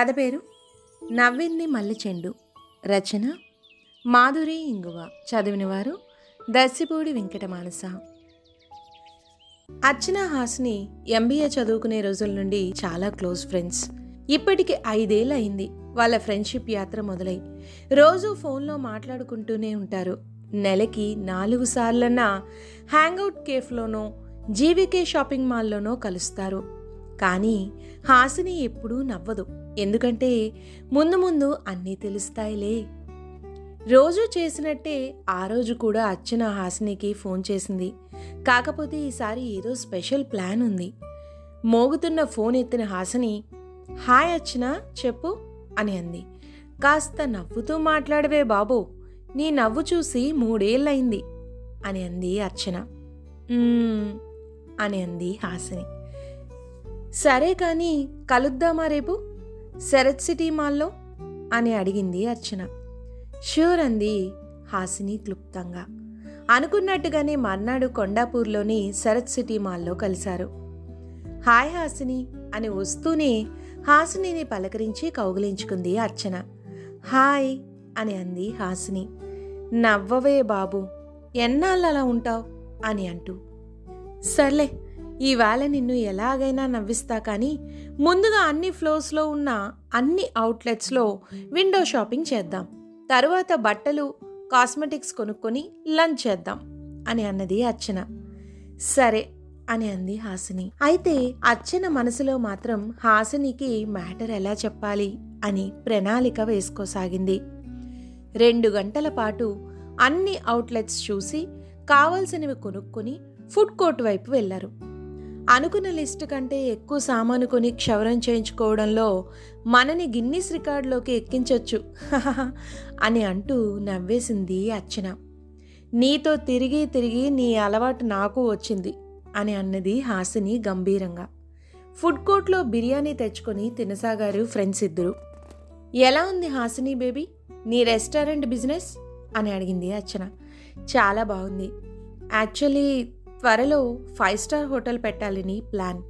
కథ పేరు నవ్వింది మల్లె చెండు రచన మాధురి ఇంగువ. చదివినవారు దర్శిపూడి వెంకట మానస అర్చన హాస్ని ఎంబీఏ చదువుకునే రోజుల నుండి చాలా క్లోజ్ ఫ్రెండ్స్. ఇప్పటికి ఐదేళ్ళు అయింది వాళ్ళ ఫ్రెండ్షిప్ యాత్ర మొదలై. రోజు ఫోన్లో మాట్లాడుకుంటూనే ఉంటారు. నెలకి నాలుగు సార్లన్నా హ్యాంగౌట్ కేఫ్లోనో జీవికే షాపింగ్ మాల్లోనో కలుస్తారు. కానీ హాసిని ఎప్పుడూ నవ్వదు. ఎందుకంటే ముందు ముందు అన్నీ తెలుస్తాయిలే. రోజు చేసినట్టే ఆ రోజు కూడా అర్చన హాసినికి ఫోన్ చేసింది. కాకపోతే ఈసారి ఏదో స్పెషల్ ప్లాన్ ఉంది. మోగుతున్న ఫోన్ ఎత్తిన హాసిని హాయ్ అర్చన చెప్పు అని అంది. కాస్త నవ్వుతూ మాట్లాడవే బాబు. నీ నవ్వు చూసి మూడేళ్ళయింది అని అంది అర్చన. అని అంది హాసిని. సరే కానీ కలుద్దామా రేపు? శరత్ సిటీ మాల్లో? అని అడిగింది అర్చన. షూర్ అంది హాసిని క్లుప్తంగా. అనుకున్నట్టుగానే మర్నాడు కొండాపూర్లోని శరత్ సిటీ మాల్లో కలిశారు. హాయ్ హాసిని అని వస్తూనే హాసినిని పలకరించి కౌగిలించుకుంది అర్చన. హాయ్ అని అంది హాసిని. నవ్వవే బాబు ఎన్నాళ్ళు అలా ఉంటావు? అని అంటూ. సర్లే ఈవేళ నిన్ను ఎలాగైనా నవ్విస్తా కానీ ముందుగా అన్ని ఫ్లోర్స్లో ఉన్న అన్ని అవుట్లెట్స్లో విండో షాపింగ్ చేద్దాం. తరువాత బట్టలు కాస్మెటిక్స్ కొనుక్కొని లంచ్ చేద్దాం అని అన్నది అర్చన. సరే అని అంది హాసిని. అయితే అర్చన మనసులో మాత్రం హాసినికి మ్యాటర్ ఎలా చెప్పాలి అని ప్రణాళిక వేసుకోసాగింది. రెండు గంటల పాటు అన్ని అవుట్లెట్స్ చూసి కావలసినవి కొనుక్కొని ఫుడ్ కోర్ట్ వైపు వెళ్ళారు అనుకున్న లిస్టు కంటే ఎక్కువ సామాను కొని క్షవరం చేయించుకోవడంలో మనని గిన్నీస్ రికార్డులోకి ఎక్కించొచ్చు. అని అంటూ నవ్వేసింది అర్చన. నీతో తిరిగి తిరిగి నీ అలవాటు నాకు వచ్చింది అని అన్నది హాసిని గంభీరంగా. ఫుడ్ కోర్ట్లో బిర్యానీ తెచ్చుకొని తినసాగారు ఫ్రెండ్స్ ఇద్దరు. ఎలా ఉంది హాసిని బేబీ? నీ రెస్టారెంట్ బిజినెస్? అని అడిగింది అర్చన. చాలా బాగుంది. యాక్చువల్లీ త్వరలో ఫైవ్ స్టార్ హోటల్ పెట్టాలని ప్లాన్.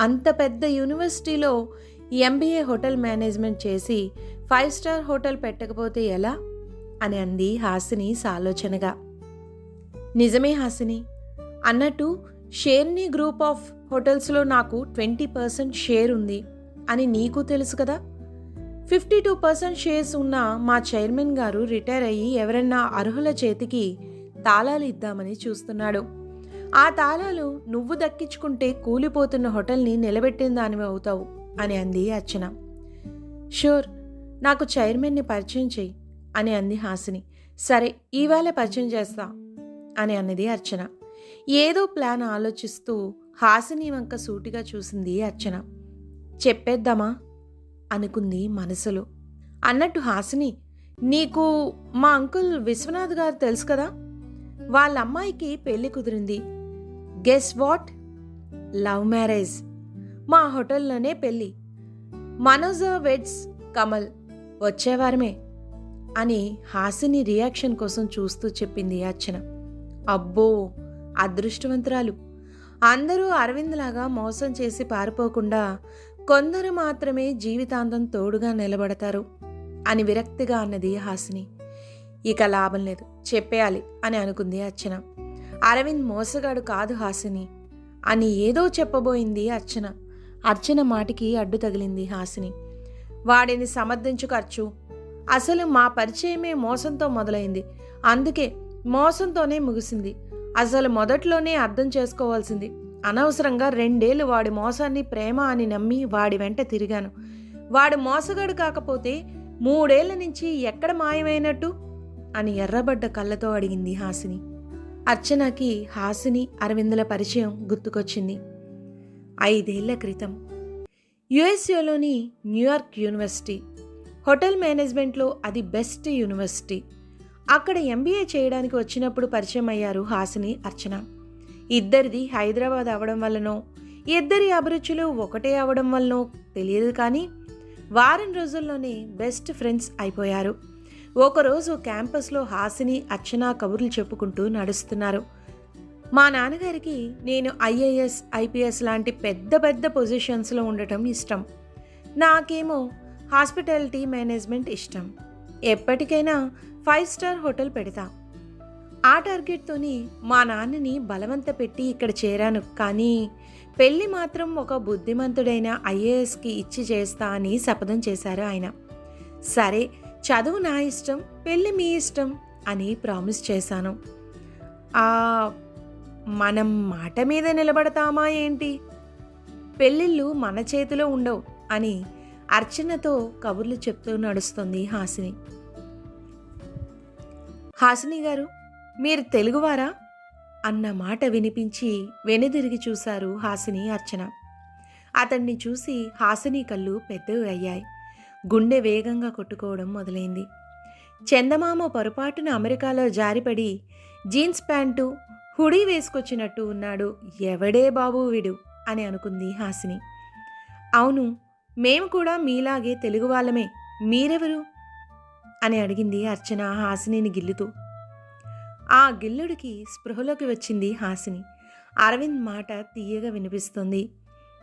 అంత పెద్ద యూనివర్సిటీలో ఎంబీఏ హోటల్ మేనేజ్మెంట్ చేసి ఫైవ్ స్టార్ హోటల్ పెట్టకపోతే ఎలా? అని అంది హాసిని సాలోచనగా. నిజమే హాసిని. అన్నట్టు షేర్ని గ్రూప్ ఆఫ్ హోటల్స్లో నాకు ట్వంటీ పర్సెంట్ షేర్ ఉంది అని నీకు తెలుసు కదా? ఫిఫ్టీ టూ పర్సెంట్ షేర్స్ ఉన్న మా చైర్మన్ గారు రిటైర్ అయ్యి ఎవరన్నా అర్హుల చేతికి తాళాలు ఇద్దామని చూస్తున్నాడు. ఆ తాళాలు నువ్వు దక్కించుకుంటే కూలిపోతున్న హోటల్ని నిలబెట్టిన దానివి అవుతావు అని అంది అర్చన. షూర్ నాకు చైర్మన్ని పరిచయం చెయ్యి అని అంది హాసిని. సరే ఈవేళ పరిచయం చేస్తా అని అన్నది అర్చన. ఏదో ప్లాన్ ఆలోచిస్తూ హాసిని వంక సూటిగా చూసింది అర్చన. చెప్పేద్దామా? అనుకుంది మనసులో. అన్నట్టు హాసిని నీకు మా అంకుల్ విశ్వనాథ్ గారు తెలుసు కదా? వాళ్ళ అమ్మాయికి పెళ్ళి కుదిరింది. గెస్ వాట్ లవ్ మ్యారేజ్ మా హోటల్లోనే పెళ్ళి. మనోజ వెడ్స్ కమల్ వచ్చేవారమే అని హాసిని రియాక్షన్ కోసం చూస్తూ చెప్పింది అర్చన. అబ్బో అదృష్టవంతురాలు. అందరూ అరవింద్ లాగా మోసం చేసి పారిపోకుండా కొందరు మాత్రమే జీవితాంతం తోడుగా నిలబడతారు అని విరక్తిగా అన్నది హాసిని. ఇక లాభం లేదు చెప్పేయాలి అని అనుకుంది అర్చన. అరవింద్ మోసగాడు కాదు హాసిని. అని ఏదో చెప్పబోయింది అర్చన. అర్చన మాటికి అడ్డు తగిలింది హాసిని. వాడిని సమర్థించుకర్చు అసలు మా పరిచయమే మోసంతో మొదలైంది. అందుకే మోసంతోనే ముగిసింది. అసలు మొదట్లోనే అర్థం చేసుకోవాల్సింది. అనవసరంగా రెండేళ్ళు వాడి మోసాన్ని ప్రేమ అని నమ్మి వాడి వెంట తిరిగాను. వాడు మోసగాడు కాకపోతే మూడేళ్ళ నుంచి ఎక్కడ మాయమైనట్టు? అని ఎర్రబడ్డ కళ్ళతో అడిగింది హాసిని. అర్చనకి హాసిని అరవిందుల పరిచయం గుర్తుకొచ్చింది. ఐదేళ్ళ క్రితం. యుఎస్ఏలోని న్యూయార్క్ యూనివర్సిటీ. హోటల్ మేనేజ్మెంట్లో అది బెస్ట్ యూనివర్సిటీ. అక్కడ ఎంబీఏ చేయడానికి వచ్చినప్పుడు పరిచయం అయ్యారు హాసిని అర్చన. ఇద్దరిది హైదరాబాద్ అవడం వల్లనో ఇద్దరి అభిరుచులు ఒకటే అవడం వల్లనో తెలియదు కానీ వారం రోజుల్లోనే బెస్ట్ ఫ్రెండ్స్ అయిపోయారు. ఒకరోజు క్యాంపస్లో హాసిని అర్చన కబుర్లు చెప్పుకుంటూ నడుస్తున్నారు. మా నాన్నగారికి నేను ఐఏఎస్ ఐపీఎస్ లాంటి పెద్ద పెద్ద పొజిషన్స్లో ఉండటం ఇష్టం. నాకేమో హాస్పిటాలిటీ మేనేజ్మెంట్ ఇష్టం. ఎప్పటికైనా ఫైవ్ స్టార్ హోటల్ పెడతా. ఆ టార్గెట్తోని మా నాన్నని బలవంత పెట్టి ఇక్కడ చేరాను. కానీ పెళ్ళి మాత్రం ఒక బుద్ధిమంతుడైన ఐఏఎస్కి ఇచ్చి చేస్తా అని శపథం చేశారు ఆయన. సరే చదువు నా ఇష్టం పెళ్ళి మీ ఇష్టం అని ప్రామిస్ చేశాను. ఆ మనం మాట మీద నిలబడతామా ఏంటి? పెళ్ళిళ్ళు మన చేతిలో ఉండవు అని అర్చనతో కబుర్లు చెప్తూ నడుస్తుంది హాసిని. హాసిని గారు మీరు తెలుగువారా? అన్న మాట వినిపించి వెనుదిరిగి చూశారు హాసిని అర్చన. అతన్ని చూసి హాసిని కళ్ళు పెద్దవి అయ్యాయి. గుండె వేగంగా కొట్టుకోవడం మొదలైంది. చందమామ పొరపాటున అమెరికాలో జారిపడి జీన్స్ ప్యాంటు హుడీ వేసుకొచ్చినట్టు ఉన్నాడు ఎవడే బాబు వీడు అని అనుకుంది హాసిని. అవును మేము కూడా మీలాగే తెలుగు వాళ్ళమే మీరెవరు? అని అడిగింది అర్చన హాసినిని గిల్లుతూ. ఆ గిల్లుడికి స్పృహలోకి వచ్చింది హాసిని. అరవింద్ మాట తీయగా వినిపిస్తుంది.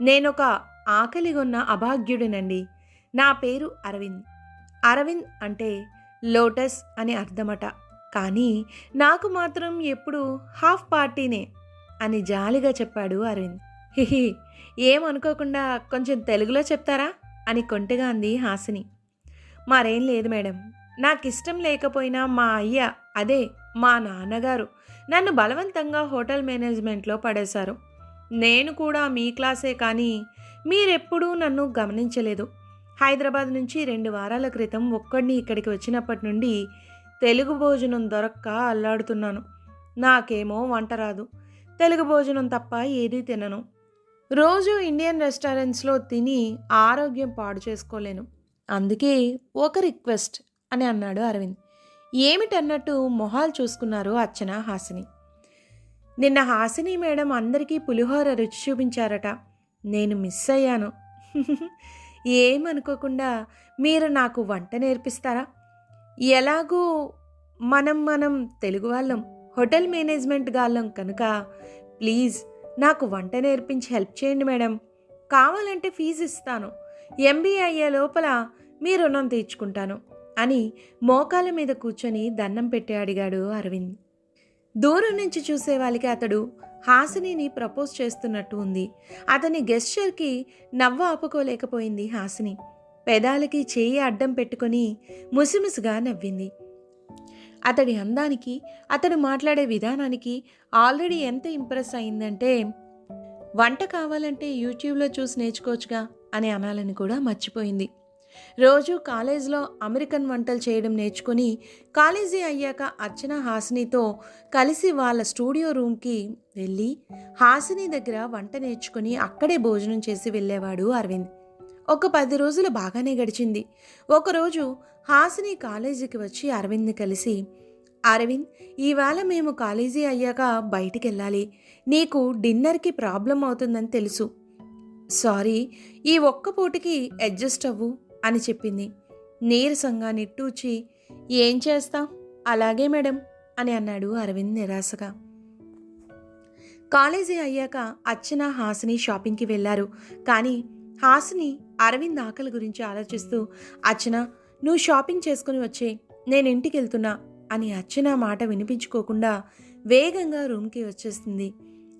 నేనొక ఆకలిగొన్న అభాగ్యుడినండి. నా పేరు అరవింద్. అరవింద్ అంటే లోటస్ అని అర్థమట. కానీ నాకు మాత్రం ఎప్పుడు హాఫ్ పార్టీనే అని జాలిగా చెప్పాడు అరవింద్. హిహి ఏమనుకోకుండా కొంచెం తెలుగులో చెప్తారా? అని కొంటగా అంది హాసిని. మరేం లేదు మేడం. నాకు ఇష్టం లేకపోయినా మా అయ్య అదే మా నాన్నగారు నన్ను బలవంతంగా హోటల్ మేనేజ్మెంట్లో పడేశారు. నేను కూడా మీ క్లాసే కానీ మీరెప్పుడూ నన్ను గమనించలేదు. హైదరాబాద్ నుంచి రెండు వారాల క్రితం ఒక్కడిని ఇక్కడికి వచ్చినప్పటి నుండి తెలుగు భోజనం దొరక్క అల్లాడుతున్నాను. నాకేమో వంట రాదు. తెలుగు భోజనం తప్ప ఏదీ తినను. రోజు ఇండియన్ రెస్టారెంట్స్లో తిని ఆరోగ్యం పాడు చేసుకోలేను. అందుకే ఒక రిక్వెస్ట్ అని అన్నాడు అరవింద్. ఏమిటన్నట్టు మొహాలు చూసుకున్నారు అర్చన హాసిని. నిన్న హాసిని మేడం అందరికీ పులిహోర రుచి చూపించారట. నేను మిస్ అయ్యాను. ఏమనుకోకుండా మీరు నాకు వంట నేర్పిస్తారా? ఎలాగూ మనం మనం తెలుగు వాళ్ళం హోటల్ మేనేజ్మెంట్ గాళ్ళం కనుక ప్లీజ్ నాకు వంట నేర్పించి హెల్ప్ చేయండి మేడం. కావాలంటే ఫీజు ఇస్తాను. ఎంబీఏ అయ్యే లోపల మీ రుణం తీర్చుకుంటాను అని మోకాల మీద కూర్చొని దండం పెట్టి అడిగాడు అరవింద్. దూరం నుంచి చూసే వాళ్ళకి అతడు హాసినిని ప్రపోజ్ చేస్తున్నట్టు ఉంది. అతని గెస్చర్కి నవ్వ ఆపుకోలేకపోయింది హాసిని. పెదాలకి చేయి అడ్డం పెట్టుకొని ముసిముసిగా నవ్వింది. అతడి అందానికి అతడు మాట్లాడే విధానానికి ఆల్రెడీ ఎంత ఇంప్రెస్ అయిందంటే వంట కావాలంటే యూట్యూబ్లో చూసి నేర్చుకోవచ్చుగా అని అనాలని కూడా మర్చిపోయింది. రోజు కాలేజ్లో అమెరికన్ వంటలు చేయడం నేర్చుకుని కాలేజీ అయ్యాక అర్చన హాసినితో కలిసి వాళ్ళ స్టూడియో రూమ్కి వెళ్ళి హాసిని దగ్గర వంట నేర్చుకుని అక్కడే భోజనం చేసి వెళ్ళేవాడు అరవింద్. ఒక పది రోజులు బాగానే గడిచింది. ఒకరోజు హాసిని కాలేజీకి వచ్చి అరవింద్ని కలిసి అరవింద్ ఈవేళ మేము కాలేజీ అయ్యాక బయటికి వెళ్ళాలి. నీకు డిన్నర్కి ప్రాబ్లం అవుతుందని తెలుసు. సారీ ఈ ఒక్క పూటకి అడ్జస్ట్ అవ్వు. అని చెప్పింది. నీరసంగా నిట్టూచి ఏం చేస్తాం? అలాగే మేడం అని అన్నాడు అరవింద్ నిరాశగా. కాలేజీ అయ్యాక అర్చన హాసిని షాపింగ్కి వెళ్ళారు. కానీ హాసిని అరవింద్ ఆకలి గురించి ఆలోచిస్తూ అర్చన నువ్వు షాపింగ్ చేసుకుని వచ్చే నేను ఇంటికి వెళ్తున్నా అని అర్చన మాట వినిపించుకోకుండా వేగంగా రూమ్కి వచ్చేస్తుంది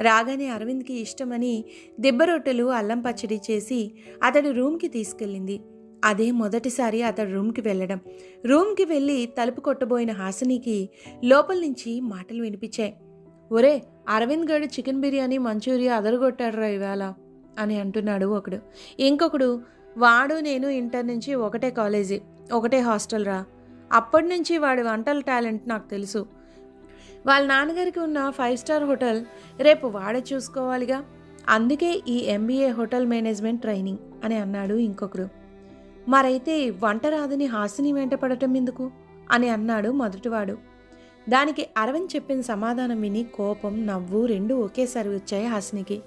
రాగానే అరవింద్కి ఇష్టమని దిబ్బరొట్టెలు అల్లం పచ్చడి చేసి అతడి రూమ్కి తీసుకెళ్ళింది. అదే మొదటిసారి అతడు రూమ్కి వెళ్ళడం. రూమ్కి వెళ్ళి తలుపు కొట్టబోయిన హాసినికి లోపల నుంచి మాటలు వినిపించాయి. ఒరే అరవింద్ గడు చికెన్ బిర్యానీ మంచూరియా అదరగొట్టాడురా ఇవాళ అని అంటున్నాడు ఒకడు. ఇంకొకడు వాడు నేను ఇంటర్ నుంచి ఒకటే కాలేజీ ఒకటే హాస్టల్ రా. అప్పటి నుంచి వాడి వంటల టాలెంట్ నాకు తెలుసు. వాళ్ళ నాన్నగారికి ఉన్న ఫైవ్ స్టార్ హోటల్ రేపు వాడే చూసుకోవాలిగా. అందుకే ఈ ఎంబీఏ హోటల్ మేనేజ్మెంట్ ట్రైనింగ్ అని అన్నాడు ఇంకొకడు. మరైతే వంట రాదని హాసిని వెంటపడటం ఎందుకు? అని అన్నాడు మొదటివాడు దానికి అరవింద్ చెప్పిన సమాధానం విని కోపం నవ్వు రెండు ఒకేసారి వచ్చాయి హాసినికి.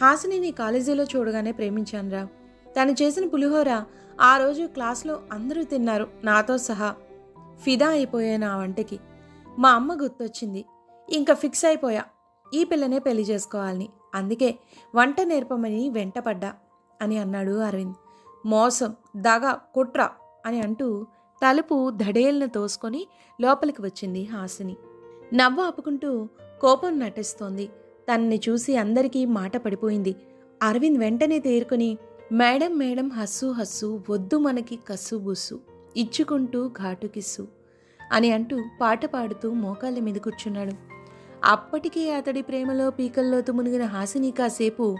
హాసినిని కాలేజీలో చూడగానే ప్రేమించానురా తను చేసిన పులిహోర ఆ రోజు క్లాస్లో అందరూ తిన్నారు నాతో సహా. ఫిదా అయిపోయాను ఆ వంటకి. మా అమ్మ గుర్తొచ్చింది. ఇంకా ఫిక్స్ అయిపోయా. ఈ పిల్లనే పెళ్ళి చేసుకోవాలని. అందుకే వంట నేర్పమని వెంటపడ్డా అని అన్నాడు అరవింద్. మోసం దగ కుట్ర అని అంటూ తలుపు ధడేలను తోసుకొని లోపలికి వచ్చింది హాసిని. నవ్వు ఆపుకుంటూ కోపం నటిస్తోంది. తనని చూసి అందరికీ మాట పడిపోయింది. అరవింద్ వెంటనే తేరుకొని మేడం మేడం హస్సు హస్సు వద్దు మనకి కస్సు బుస్సు ఇచ్చుకుంటూ ఘాటు కిస్సు అని అంటూ పాట పాడుతూ మోకాళ్ళ మీద కూర్చున్నాడు. అప్పటికే అతడి ప్రేమలో పీకల్లోతు మునిగిన హాసిని కాసేపు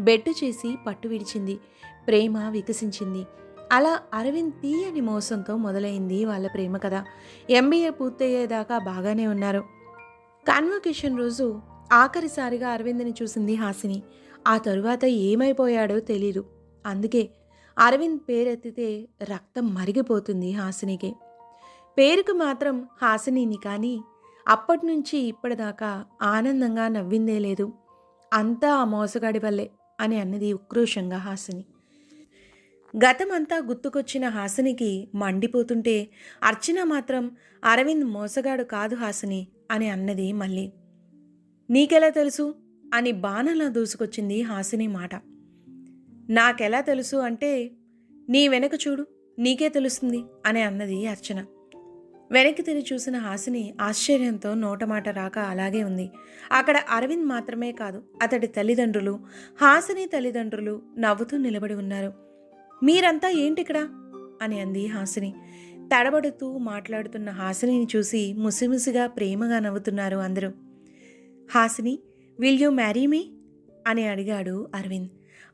బెట్టు చేసి పట్టు విడిచింది. ప్రేమ వికసించింది. అలా అరవింద్ తీయని మోసంతో మొదలైంది వాళ్ళ ప్రేమ కథ. ఎంబీఏ పూర్తయ్యేదాకా బాగానే ఉన్నారు. కాన్వకేషన్ రోజు ఆఖరిసారిగా అరవింద్ని చూసింది హాసిని. ఆ తరువాత ఏమైపోయాడో తెలీదు. అందుకే అరవింద్ పేరెత్తితే రక్తం మరిగిపోతుంది హాసినికి. పేరుకు మాత్రం హాసినిని కానీ అప్పటి నుంచి ఇప్పటిదాకా ఆనందంగా నవ్విందే లేదు. అంతా ఆ మోసగాడి వల్లే అని అన్నది ఉక్రోషంగా హాసిని. గతమంతా గుర్తుకొచ్చిన హాసినికి మండిపోతుంటే అర్చన మాత్రం అరవింద్ మోసగాడు కాదు హాసిని అని అన్నది మళ్ళీ. నీకెలా తెలుసు? అని బాణంలా దూసుకొచ్చింది హాసిని మాట. నాకెలా తెలుసు అంటే నీ వెనక చూడు నీకే తెలుస్తుంది అని అన్నది అర్చన. వెనక్కి తిరిగి చూసిన హాసిని ఆశ్చర్యంతో నోటమాట రాక అలాగే ఉంది. అక్కడ అరవింద్ మాత్రమే కాదు అతడి తల్లిదండ్రులు హాసిని తల్లిదండ్రులు నవ్వుతూ నిలబడి ఉన్నారు. మీరంతా ఏంటిక్కడ? అని అంది హాసిని. తడబడుతూ మాట్లాడుతున్న హాసినిని చూసి ముసిముసిగా ప్రేమగా నవ్వుతున్నారు అందరూ. Hasini will you marry me అని అడిగాడు అరవింద్.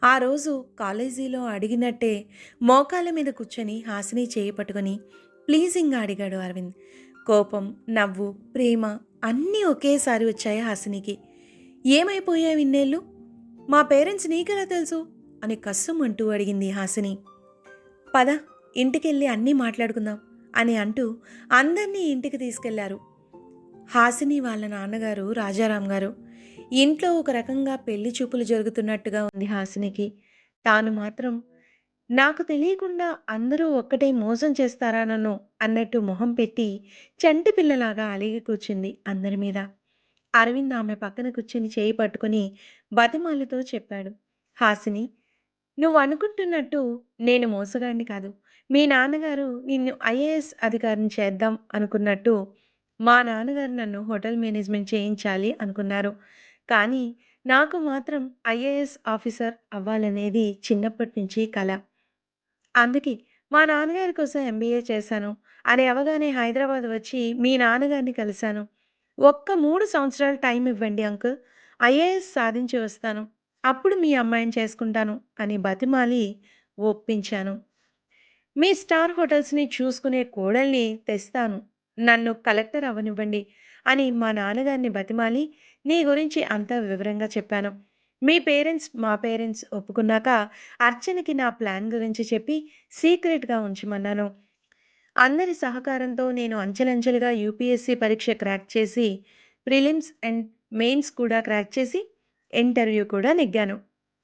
ఆ రోజు కాలేజీలో అడిగినట్టే మోకాల మీద కూర్చొని హాసిని చేయి పట్టుకొని ప్లీజింగ్గా అడిగాడు అరవింద్. కోపం నవ్వు ప్రేమ అన్నీ ఒకేసారి వచ్చాయి హాసినికి. ఏమైపోయాయి ఇన్నేళ్ళు? మా పేరెంట్స్ నీకెలా తెలుసు? అని కస్సుమంటూ అడిగింది హాసిని. పద ఇంటికెళ్ళి అన్నీ మాట్లాడుకుందాం అని అంటూ అందరినీ ఇంటికి తీసుకెళ్ళారు. హాసిని వాళ్ళ నాన్నగారు రాజారాం గారు. ఇంట్లో ఒక రకంగా పెళ్ళి చూపులు జరుగుతున్నట్టుగా ఉంది హాసినికి. తాను మాత్రం నాకు తెలియకుండా అందరూ ఒక్కటే మోసం చేస్తారా నన్ను? అన్నట్టు మొహం పెట్టి చంటి పిల్లలాగా అలిగి కూర్చుంది అందరి మీద. అరవింద్ ఆమె పక్కన కూర్చుని చేయి పట్టుకుని బతిమాలతో చెప్పాడు. హాసిని నువ్వు అనుకుంటున్నట్టు నేను మోసగాడిని కాదు. మీ నాన్నగారు నిన్ను ఐఏఎస్ అధికారిని చేద్దాం అనుకున్నట్టు మా నాన్నగారు నన్ను హోటల్ మేనేజ్మెంట్ చేయించాలి అనుకున్నారు. కానీ నాకు మాత్రం ఐఏఎస్ ఆఫీసర్ అవ్వాలనేది చిన్నప్పటి నుంచి కళ అందుకే మా నాన్నగారి కోసం ఎంబీఏ చేశాను. అని అవగానే హైదరాబాద్ వచ్చి మీ నాన్నగారిని కలిశాను. ఒక్క మూడు సంవత్సరాలు టైం ఇవ్వండి అంకుల్. ఐఏఎస్ సాధించి వస్తాను. అప్పుడు మీ అమ్మాయిని చేసుకుంటాను అని బతిమాలి ఒప్పించాను. మీ స్టార్ హోటల్స్ని చూసుకునే కోడల్ని తెస్తాను. నన్ను కలెక్టర్ అవ్వనివ్వండి అని మా నాన్నగారిని బతిమాలి నీ గురించి అంతా వివరంగా చెప్పాను. మీ పేరెంట్స్ మా పేరెంట్స్ ఒప్పుకున్నాక అర్చనకి నా ప్లాన్ గురించి చెప్పి సీక్రెట్గా ఉంచమన్నాను. అందరి సహకారంతో నేను అంచెలంచెలుగా యూపీఎస్సీ పరీక్ష క్రాక్ చేసి ప్రిలిమ్స్ అండ్ మెయిన్స్ కూడా క్రాక్ చేసి ఇంటర్వ్యూ కూడా నెగ్గాను.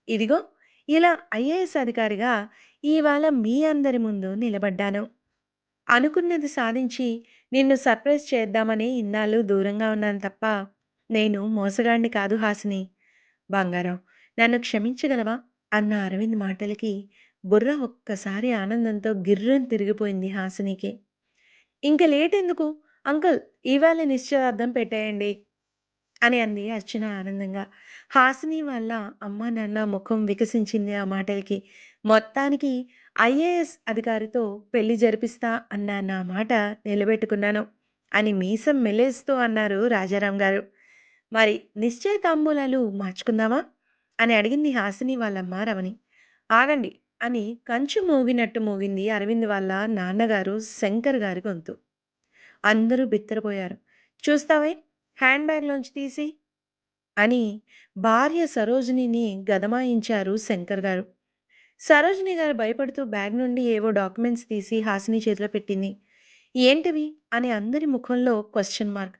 ఇదిగో ఇలా ఐఏఎస్ అధికారిగా ఇవాళ మీ అందరి ముందు నిలబడ్డాను. అనుకున్నది సాధించి నిన్ను సర్ప్రైజ్ చేద్దామని ఇన్నాళ్ళు దూరంగా ఉన్నాను తప్ప నేను మోసగాడిని కాదు హాసిని. బంగారం నన్ను క్షమించగలవా? అన్న అరవింద్ మాటలకి బుర్ర ఒక్కసారి ఆనందంతో గిర్రని తిరిగిపోయింది హాసినికి. ఇంక లేట్ ఎందుకు? అంకుల్ ఇవాళ నిశ్చయార్థం పెట్టేయండి. అని అంది అర్చన ఆనందంగా. హాసిని వల్ల అమ్మ నాన్న ముఖం వికసించింది ఆ మాటలకి. మొత్తానికి ఐఏఎస్ అధికారితో పెళ్ళి జరిపిస్తా అన్న నా మాట నిలబెట్టుకున్నాను అని మీసం మెలేస్తూ అన్నారు రాజారాం గారు. మరి నిశ్చయ తాంబూలాలు మార్చుకుందామా? అని అడిగింది హాసిని వాళ్ళమ్మ రమణి. ఆగండి అని కంచు మోగినట్టు మోగింది అరవింద్ వాళ్ళ నాన్నగారు శంకర్ గారి గొంతు. అందరూ బిత్తరపోయారు. చూస్తావే హ్యాండ్ బ్యాగ్లోంచి తీసి అని భార్య సరోజినిని గదమాయించారు శంకర్ గారు. సరోజిని గారు భయపడుతూ బ్యాగ్ నుండి ఏవో డాక్యుమెంట్స్ తీసి హాసిని చేతిలో పెట్టింది. ఏంటివి? అని అందరి ముఖంలో క్వశ్చన్ మార్క్.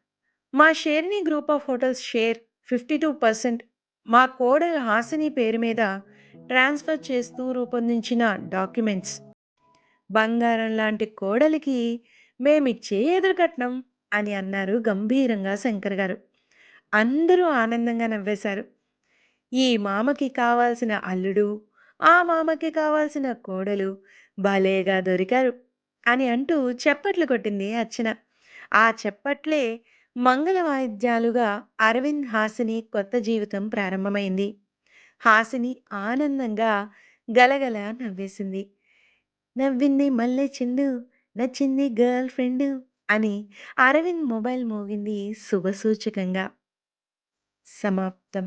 మా షేర్ని group of hotels share fifty two percent మా కోడలు హాసిని పేరు మీద ట్రాన్స్ఫర్ చేస్తూ రూపొందించిన డాక్యుమెంట్స్. బంగారం లాంటి కోడలికి మేమిచ్చే ఎదురుకట్నం. అని అన్నారు గంభీరంగా శంకర్ గారు అందరూ ఆనందంగా నవ్వేశారు ఈ మామకి కావాల్సిన అల్లుడు ఆ మామకి కావాల్సిన కోడలు భలేగా దొరికారు అని అంటూ చెప్పట్లు కొట్టింది అర్చన. ఆ చెప్పట్లే మంగళ వాయిద్యాలుగా అరవింద్, హాసిని కొత్త జీవితం ప్రారంభమైంది. హాసిని ఆనందంగా గలగల నవ్వేసింది. నవ్వింది మల్లె చిండు నచ్చింది గర్ల్ ఫ్రెండు అని అరవింద్ మొబైల్ మోగింది శుభసూచకంగా. సమాప్తం.